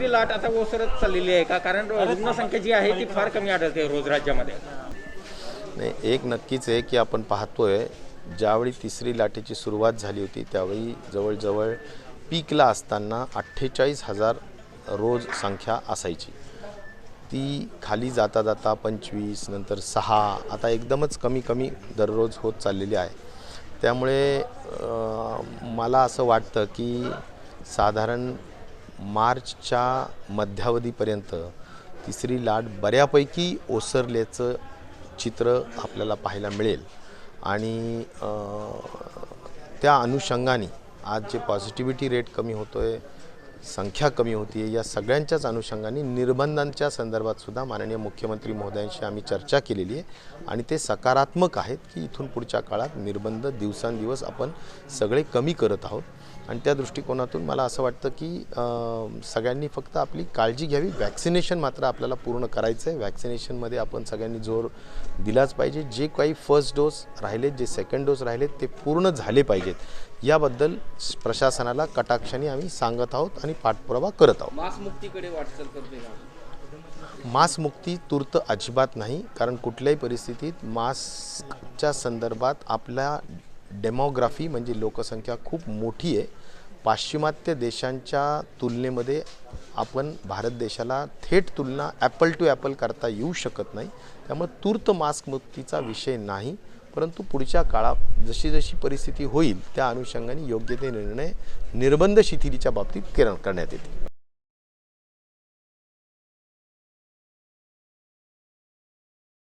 तिसरी लाट आता ओसरत चाललेली आहे का? कारण रुग्णसंख्या जी आहे ती फार कमी आढळते रोज राज्यामध्ये. नाही एक नक्कीच आहे की आपण पाहतोय ज्यावेळी तिसरी लाटेची सुरुवात झाली होती त्यावेळी जवळजवळ पीकला असताना अठ्ठेचाळीस हजार रोज संख्या असायची. ती खाली जाता जाता पंचवीस नंतर सहा आता एकदमच कमी कमी दररोज होत चाललेली आहे. त्यामुळे मला असं वाटतं की साधारण मार्चच्या मध्यावधीपर्यंत तिसरी लाट बऱ्यापैकी ओसरल्याचं चित्र आपल्याला पाहायला मिळेल. आणि त्या अनुषंगाने आज जे पॉझिटिव्हिटी रेट कमी होतो आहे संख्या कमी होती आहे या सगळ्यांच्याच अनुषंगाने निर्बंधांच्या संदर्भात सुद्धा माननीय मुख्यमंत्री महोदयांशी आम्ही चर्चा केलेली आहे. आणि ते सकारात्मक आहेत की इथून पुढच्या काळात निर्बंध दिवसांदिवस आपण सगळे कमी करत आहोत. आणि त्या दृष्टिकोनातून मला असं वाटतं की सगळ्यांनी फक्त आपली काळजी घ्यावी. वॅक्सिनेशन मात्र आपल्याला पूर्ण करायचं आहे वॅक्सिनेशनमध्ये आपण सगळ्यांनी जोर दिलाच पाहिजे. जे काही फर्स्ट डोस राहिलेत जे सेकंड डोस राहिलेत ते पूर्ण झाले पाहिजेत. याबद्दल प्रशासनाला कटाक्षाने आम्ही सांगत आहोत. आणि पाठपुरावा करत आहोत. मास मुक्तीकडे वाटचाल करते का? मास्कमुक्ती तूर्त अजिबात नाही कारण कुठल्याही परिस्थितीत मास्कच्या संदर्भात आपल्या डेमोग्राफी म्हणजे लोकसंख्या खूप मोठी आहे. पाश्चिमात्य देशांच्या तुलनेमध्ये आपण भारत देशाला थेट तुलना ॲपल टू ॲपल करता येऊ शकत नाही. त्यामुळे तूर्त मास्कमुक्तीचा विषय नाही. परंतु पुढच्या काळात जशी जशी परिस्थिती होईल त्या अनुषंगाने योग्य ते निर्णय निर्बंध शिथिलीच्या बाबतीत किरण करण्यात येतील.